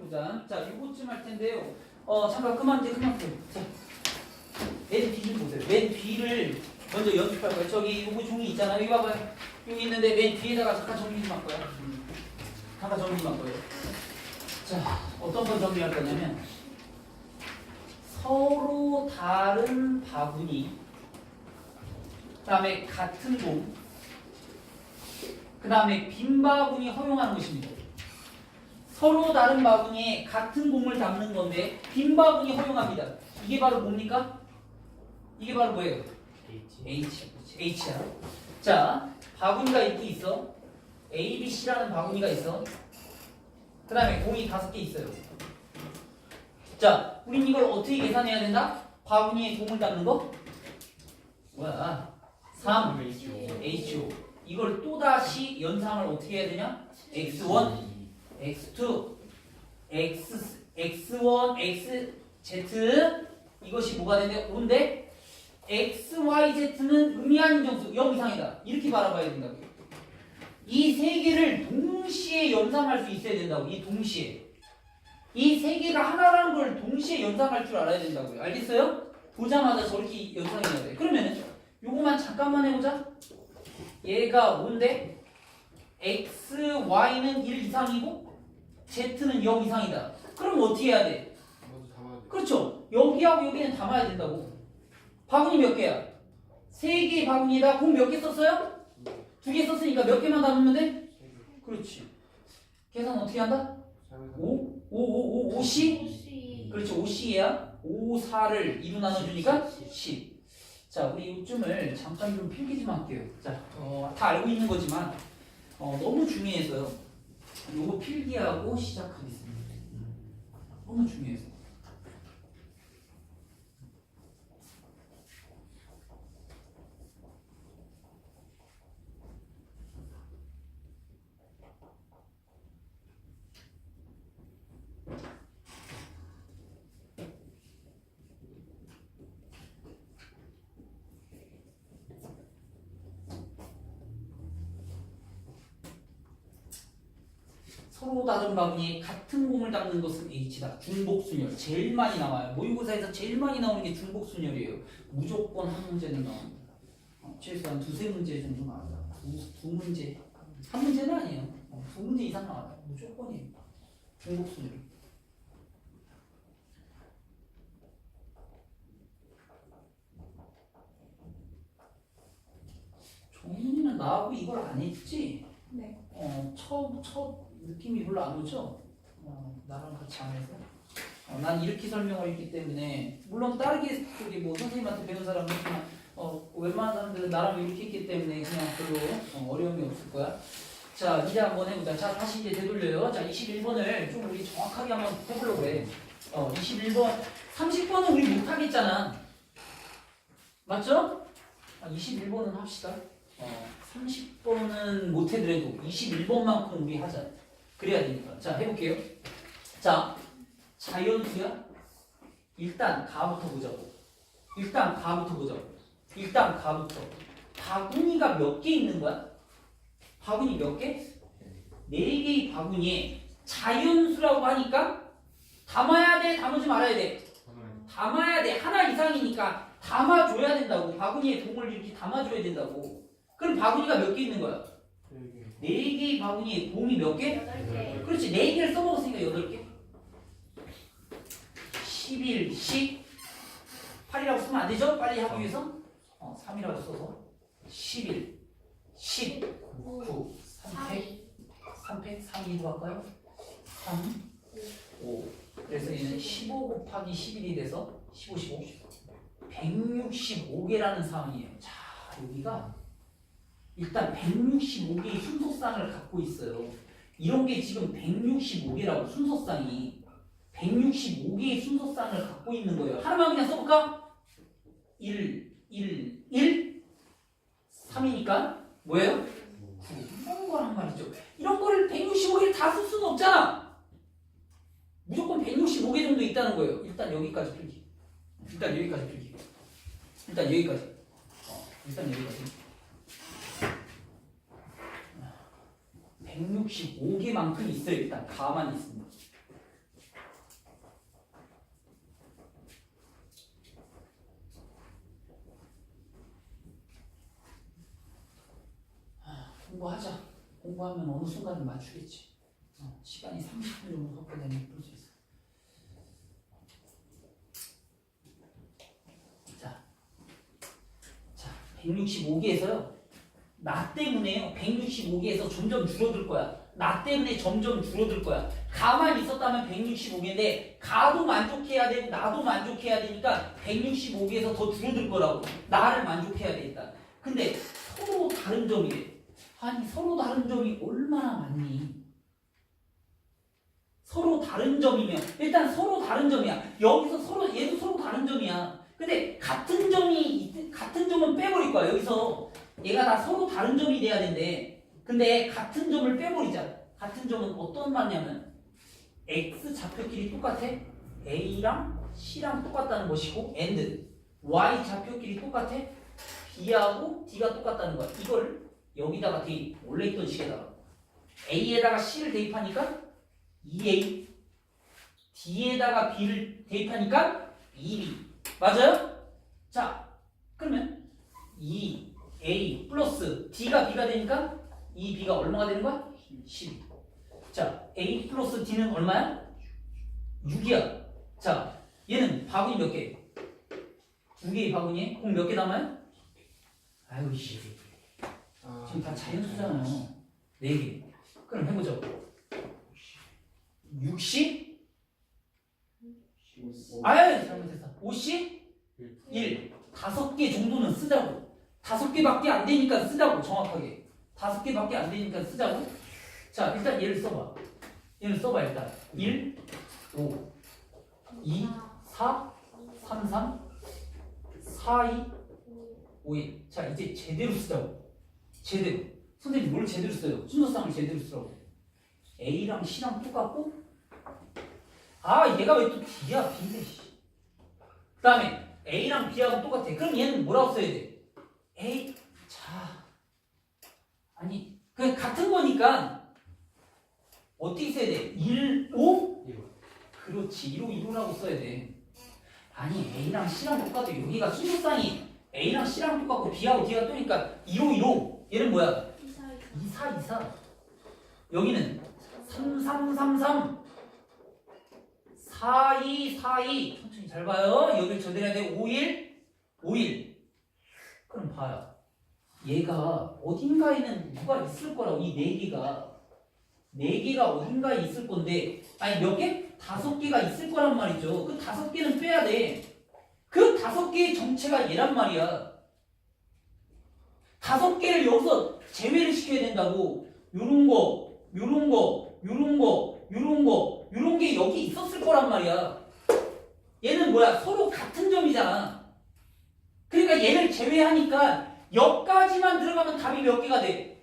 해보자. 자, 요거쯤 할 텐데요. 어, 잠깐 그만 이제 그만 둬. 자, 맨 뒤를 보세요. 맨 뒤를 먼저 연습할 거예요. 저기 요거 종이 있잖아요. 여기 봐봐요. 여기 있는데 맨 뒤에다가 잠깐 정리 좀 할. 음. 잠깐 정리 좀 할 거예요. 자, 어떤 걸 정리할 거냐면 서로 다른 바구니 그 다음에 같은 공, 그 다음에 빈 바구니 허용하는 것입니다. 서로 다른 바구니에 같은 공을 담는 건데 빈 바구니 허용합니다. 이게 바로 뭡니까? 이게 바로 뭐예요? H. H야. 자, 바구니가 이렇게 있어. A, B, C라는 바구니가 있어. 그 다음에 공이 다섯 개 있어요. 자, 우린 이걸 어떻게 계산해야 된다? 바구니에 공을 담는 거? 뭐야? 3. HO 이걸 또다시 연상을 어떻게 해야 되냐? X1, X2, X, X1, XZ 이것이 뭐가 되는데? 온데? X, Y, Z는 의미하는 정수 0 이상이다. 이렇게 바라봐야 된다고요. 이 세 개를 동시에 연상할 수 있어야 된다고 이 동시에. 이 세 개가 하나라는 걸 동시에 연상할 줄 알아야 된다고요. 알겠어요? 보자마자 저렇게 연상해야 돼. 그러면은 요거만 잠깐만 해보자. 얘가 5인데? X, y는 1 이상이고 z는 0 이상이다. 그럼 어떻게 해야 돼? 모두 담아야 돼. 그렇죠. 여기하고 여기는 담아야 된다고. 바구니 몇 개야? 세 개의 바구니에다 공 몇 개 썼어요? 두 개 썼으니까 몇 개만 담으면 돼? 그렇지. 계산 어떻게 한다? 5? 5, 5, 5, 5시? 혹시 그렇지. 5C야. 5, 4를 2로 나눠주니까 10. 자, 우리 요쯤을 잠깐 좀 필기 좀 할게요. 자, 어, 다 알고 있는 거지만 어, 너무 중요해서요. 요거 필기하고 시작하겠습니다. 너무 중요해서. 서로 다른 바구니에 같은 공을 담는 것은 H다. 중복순열. 제일 많이 나와요. 모의고사에서 제일 많이 나오는 게 중복순열이에요. 무조건 한 문제는 나옵니다. 어, 최소한 두세 문제 정도 나와요. 두, 두 문제. 한 문제는 아니에요. 어, 두 문제 이상 나와요. 무조건이에요. 중복순열. 정민이는 나하고 이걸 안 했지? 네. 어, 첫, 첫 느낌이 별로 안 오죠? 어, 나랑 같이 안 해서. 어, 난 이렇게 설명을 했기 때문에, 물론 다르게 저기 뭐 선생님한테 배운 사람은 그냥, 어, 웬만한 사람들은 나랑 이렇게 했기 때문에 그냥 별로 어, 어려움이 없을 거야. 자, 이제 한번 해보자. 자, 다시 이제 되돌려요. 자, 21번을 좀 우리 정확하게 한번 해보려고 해. 어, 21번. 30번은 우리 못하겠잖아. 맞죠? 아, 21번은 합시다. 어, 30번은 못해더라도 21번만큼 우리 하자. 그래야 되니까. 자, 해볼게요. 자, 자연수야? 일단 가부터 보자고. 일단 가부터 보자고. 일단 가부터. 바구니가 몇 개 있는 거야? 바구니 몇 개? 네 개의 바구니에 자연수라고 하니까 담아야 돼, 담지 말아야 돼. 담아야 돼. 하나 이상이니까 담아줘야 된다고. 바구니에 동을 이렇게 담아줘야 된다고. 그럼 바구니가 몇 개 있는 거야? 여기. 네 개의 바구니에 곰이 몇 개? 그렇지. 네 개를 써먹었으니까 여덟 개. 11, 10. 8이라고 쓰면 안 되죠? 빨리 하기 위해서. 어, 3이라고 써서. 11, 10, 9, 3팩. 3팩, 3, 2로 할까요? 3, 5. 그래서 얘는 15 곱하기 11이 돼서 15, 15. 165개라는 상황이에요. 자, 여기가 일단 165개의 순서쌍을 갖고 있어요. 이런 게 지금 165개라고 순서쌍이 165개의 순서쌍을 갖고 있는 거예요. 하나만 그냥 써볼까? 1, 1, 1, 3이니까 뭐예요? 9. 이런 거란 말이죠. 이런 거를 165개를 다 쓸 수는 없잖아. 무조건 165개 정도 있다는 거예요. 일단 여기까지 풀기. 일단 여기까지 풀기. 일단 여기까지. 어, 일단 여기까지. 165개만큼 있어요. 일단 가만히 있습니다. 아, 공부하자. 공부하면 어느 순간은 맞추겠지. 어, 시간이 30분 정도 확보되는 프로세스. 자, 자 165개에서요. 나 때문에요. 165개에서 점점 줄어들 거야. 나 때문에 점점 줄어들 거야. 가만히 있었다면 165개인데 가도 만족해야 되고 나도 만족해야 되니까 165개에서 더 줄어들 거라고. 나를 만족해야 되니까. 근데 서로 다른 점이래. 아니 서로 다른 점이 얼마나 많니? 서로 다른 점이면 일단 서로 다른 점이야. 여기서 서로 얘도 서로 다른 점이야. 근데 같은 점이 있- 같은 점은 빼버릴 거야. 여기서 얘가 다 서로 다른 점이 돼야 된대. 근데 같은 점을 빼버리자. 같은 점은 어떤 말이냐면 x 좌표끼리 똑같아. a랑 c랑 똑같다는 것이고 and y 좌표끼리 똑같아. b하고 d가 똑같다는 거야. 이걸 여기다가 대입 원래 있던 식에다가 a에다가 c를 대입하니까 2a d에다가 b를 대입하니까 2b 맞아요? 자 그러면 2a 플러스 d가 b가 되니까 2b가 얼마가 되는 거야? 12. 자 a 플러스 d는 얼마야? 6이야. 자 얘는 바구니 몇 개? 두 개의 바구니에 공 몇 개 남아요? 아유 씨 지금 다 자연수잖아요. 네 개. 그럼 해보죠. 60? 아유 잘못했어. 50? 1. 다섯 개 정도는 쓰자고. 다섯 개밖에 안 되니까 쓰자고 정확하게. 다섯 개밖에 안 되니까 쓰자고. 자 일단 얘를 써봐. 얘를 써봐 일단. 1, 5, 2, 4, 3, 3, 4, 2, 5, 1. 자 이제 제대로 쓰자고. 제대로. 선생님 뭘 제대로 써요? 순서상을 제대로 쓰라고. A랑 C랑 똑같고 아 얘가 왜 또 D야 씨. 그 다음에 A랑 B하고 똑같아. 그럼 얘는 뭐라고 써야 돼? A 자. 아니 그 같은 거니까 어떻게 써야 돼? 1, 5? 그렇지. 1호 1호라고 써야 돼. 아니 A랑 C랑 똑같아. 여기가 순서상이 A랑 C랑 똑같고 B하고 D가 또니까 1호 1호 얘는 뭐야? 24 24 여기는 3333 4242 천천히 잘 봐요. 여기를 전달해야 돼. 51 51 그럼 봐요 얘가 어딘가에는 누가 있을 거라고 이 네 개가 네 개가 어딘가에 있을 건데 아니 몇 개? 다섯 개가 있을 거란 말이죠 그 다섯 개는 빼야 돼 그 다섯 개의 정체가 얘란 말이야 다섯 개를 여기서 제외를 시켜야 된다고 요런 거, 요런 거, 요런 거, 요런 거, 요런 게 여기 있었을 거란 말이야. 얘는 뭐야? 서로 같은 점이잖아. 그러니까 얘를 제외하니까 여기까지만 들어가면 답이 몇 개가 돼?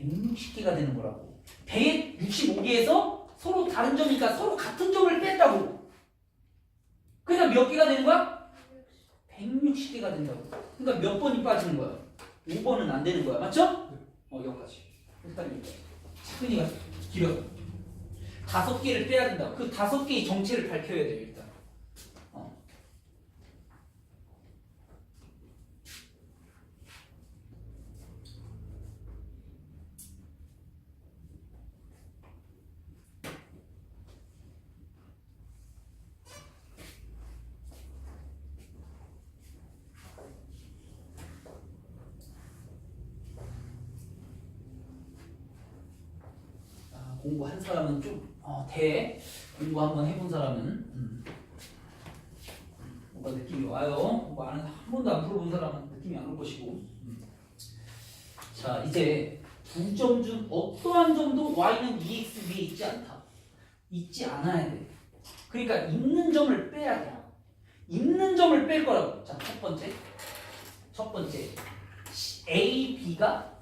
160개가 되는 거라고. 165개에서 서로 다른 점이니까 서로 같은 점을 뺐다고. 그러니까 몇 개가 되는 거야? 160개가 된다고. 그러니까 몇 번이 빠지는 거야? 5번은 안 되는 거야. 맞죠? 어, 여기까지. 헷갈릴 거야. 차근이가 길어. 다섯 개를 빼야 된다. 그 다섯 개의 정체를 밝혀야 돼요, 일단. 어. 아, 공부한 사람은 좀 어, 대. 공부 한번 해본 사람은 음. 뭔가 느낌이 와요. 공부 안, 한 번도 안 풀어본 사람은 느낌이 안 올 것이고. 음. 자, 이제 두 점 중 어떠한 점도 y는 2x 위에 있지 않다. 있지 않아야 돼. 그러니까 있는 점을 빼야 돼. 있는 점을 뺄 거라고. 자, 첫 번째. 첫 번째. a, b가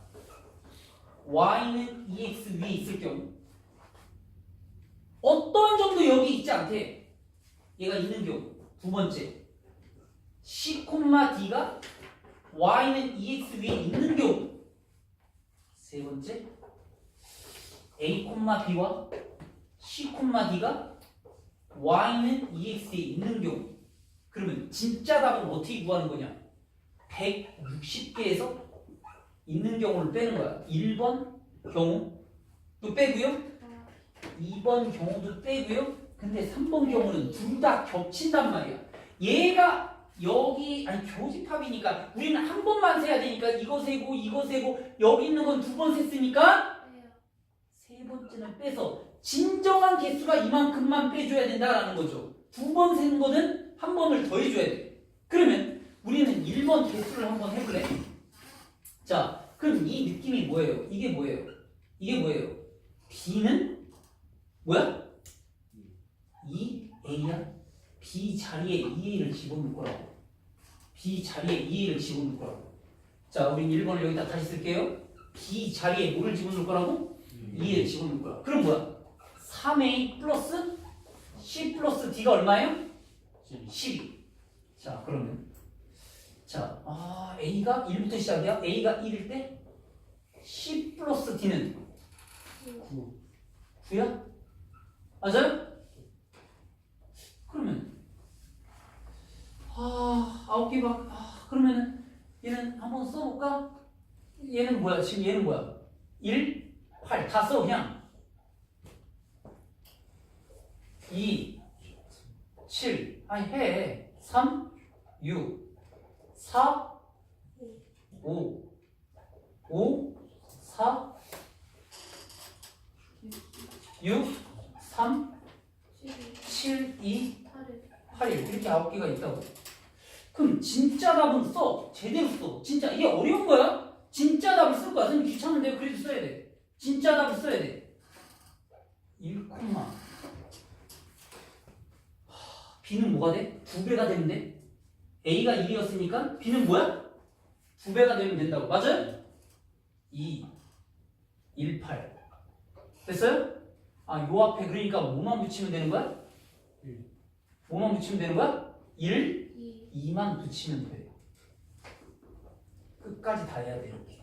y는 2x 위에 있을 경우 어떠한 점도 여기 있지 않대. 얘가 있는 경우. 두 번째. c, d가 y는 2x 위에 있는 경우. 세 번째. a, b와 c, d가 y는 2x에 있는 경우. 그러면 진짜 답은 어떻게 구하는 거냐? 160개에서 있는 경우를 빼는 거야. 1번 경우 또 빼고요. 2번 경우도 빼고요. 근데 3번 경우는 둘 다 겹친단 말이야. 얘가 여기 아니 교집합이니까 우리는 한 번만 세야 되니까 이거 세고 이거 세고 여기 있는 건 두 번 셌으니까 세 번째는 빼서 진정한 개수가 이만큼만 빼줘야 된다라는 거죠. 두번 세는 거는 한 번을 더 해줘야 돼. 그러면 우리는 1번 개수를 한번 해볼래? 자, 그럼 이 느낌이 뭐예요? 이게 뭐예요? 이게 뭐예요? B는 뭐야? 2A야? B 자리에 2A를 집어넣을 거라고. B 자리에 2A를 집어넣을 거라고. 자, 우린 1번을 여기다 다시 쓸게요. B 자리에 뭐를 집어넣을 거라고? 2에 집어넣을 거야. 그럼 뭐야? 3a 플러스 c 플러스 d가 얼마예요? 12. 자, 그러면 자, 아, a가 1부터 시작이야. a가 1일 때 c 플러스 d는 9야? 맞아요? 그러면 아, 아홉 개 막, 아, 그러면은 얘는 한번 써볼까? 얘는 뭐야? 지금 얘는 뭐야? 1, 8. 다 써, 그냥. 2, 7. 아니, 해. 3, 6, 4, 5, 5, 4, 6, 3, 7, 2, 8일 이렇게 아홉 개가 있다고. 그럼 진짜 답은 써. 제대로 써. 진짜 이게 어려운 거야? 진짜 답을 쓸 거야. 선생님 귀찮은데 그래도 써야 돼. 진짜 답을 써야 돼. 1, B는 뭐가 돼? 두 배가 되면 돼. A가 1이었으니까 B는 뭐야? 두 배가 되면 된다고. 맞아요? 2, 1, 8. 됐어요? 아, 요 앞에 그러니까 뭐만 붙이면 되는 거야? 뭐만 붙이면 되는 거야? 1, 2만 붙이면 돼. 끝까지 다 해야 돼, 이렇게.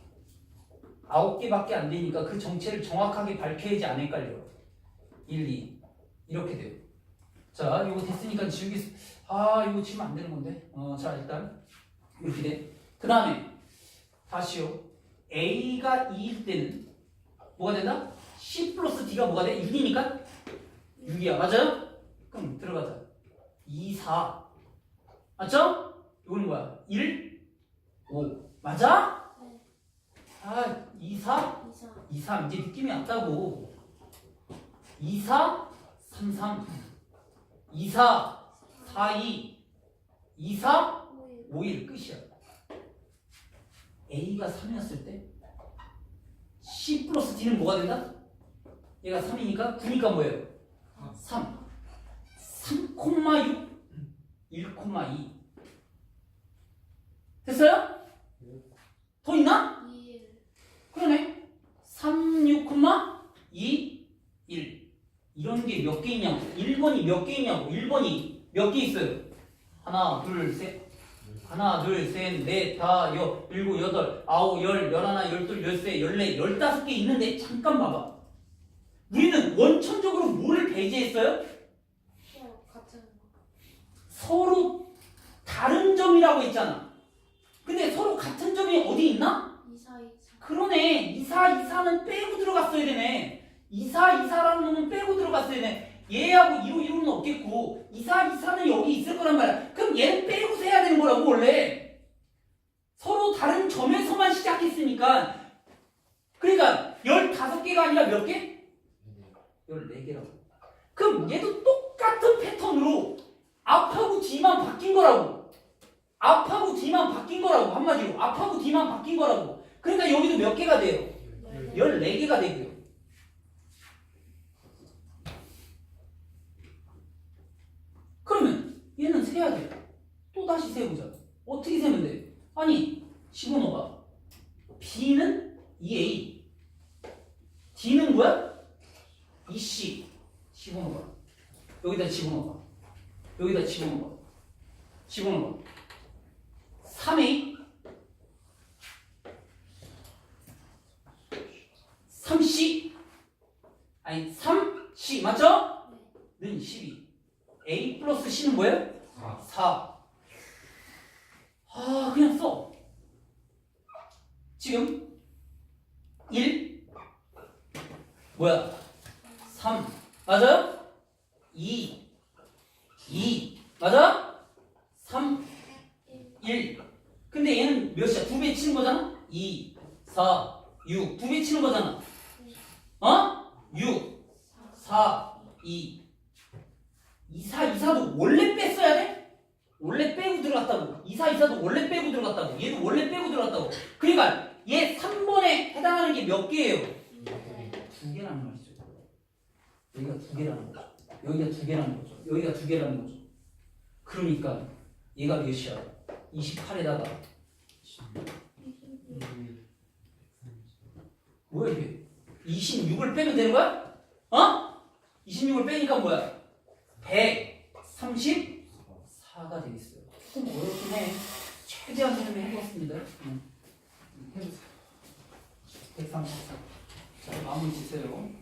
아홉 개밖에 안 되니까 그 정체를 정확하게 밝혀야지 안 헷갈려. 1, 2. 이렇게 돼요. 자, 이거 됐으니까 지우기, 아, 이거 지우면 안 되는 건데. 어, 자, 일단, 이렇게 돼. 그 다음에, 다시요. A가 2일 때는 뭐가 된다? C 플러스 D가 뭐가 돼? 6이니까? 6이야. 맞아요? 그럼 들어가자. 2, 4. 맞죠? 이거는 뭐야? 1, 5. 맞아? 아, 2, 4? 2, 3. 이제 느낌이 왔다고. 2, 4, 3, 3. 2, 4, 4, 2. 2, 4, 5, 1. 끝이야. A가 3이었을 때 C 플러스 D는 뭐가 된다? 얘가 3이니까 9니까 뭐예요? 3. 3,6 1,2 됐어요? 더 있나? 그러네. 3, 6, 2, 1 이런 게 몇 개 있냐고. 1번이 몇 개 있냐고. 1번이 몇 개 있어요? 하나 둘 셋. 하나 둘 셋 넷 다 여, 일곱 여덟 아홉 열 열하나 열둘 열세 열네 열다섯 개 있는데 잠깐 봐봐 우리는 원천적으로 뭐를 배제했어요? 서로 다른 점이라고 했잖아. 근데 서로 같은 점이 어디 있나? 그러네. 이사 이사는 빼고 들어갔어야 되네. 이사 이사라는 놈은 빼고 들어갔어야 되네. 얘하고 이로 이로는 없겠고 이사 이사는 여기 있을 거란 말이야. 그럼 얘는 빼고 세야 되는 거라고 원래. 서로 다른 점에서만 시작했으니까. 그러니까 15개가 아니라 몇 개? 14개라고. 그럼 얘도 똑같은 패턴으로 앞하고 뒤만 바뀐 거라고. 앞하고 뒤만 바뀐 거라고. 한마디로. 앞하고 뒤만 바뀐 거라고. 그러니까 여기도 몇 개가 돼요? 14개가 되고요. 그러면 얘는 세야 돼. 또 다시 세보자. 어떻게 세면 돼? 아니, 집어넣어봐. B는 2A. D는 뭐야? 2C. 집어넣어 봐. 여기다 집어넣어 봐. 여기다 집어넣어. 집어넣어. 3A 3C 아니 3C 맞죠? 는 12. A 플러스 C는 뭐예요? 4. 아 그냥 써. 지금 1 뭐야 3 맞아요? 2 2 맞아? 3 1 근데 얘는 몇이야? 두배 치는 거잖아? 2 4 6두배 치는 거잖아 어? 6 4 2 2사 2사도 원래 뺐어야 돼? 원래 빼고 들어갔다고 2사 2사도 원래 빼고 들어갔다고 얘도 원래 빼고 들어갔다고 그러니까 얘 3번에 해당하는 게 몇 개예요? 두 개라는 말이죠 여기가 두 개라는 거죠 여기가 두 개라는 거죠 여기가 두 개라는 거죠 그러니까 얘가 몇이야? 28에다가 뭐야 이게 26을 빼면 되는 거야? 어? 26을 빼니까 뭐야? 134가 되겠어요. 조금 어렵긴 해. 최대한 좀 해봤습니다. 응. 해보세요. 134. 자, 마무리 지세요.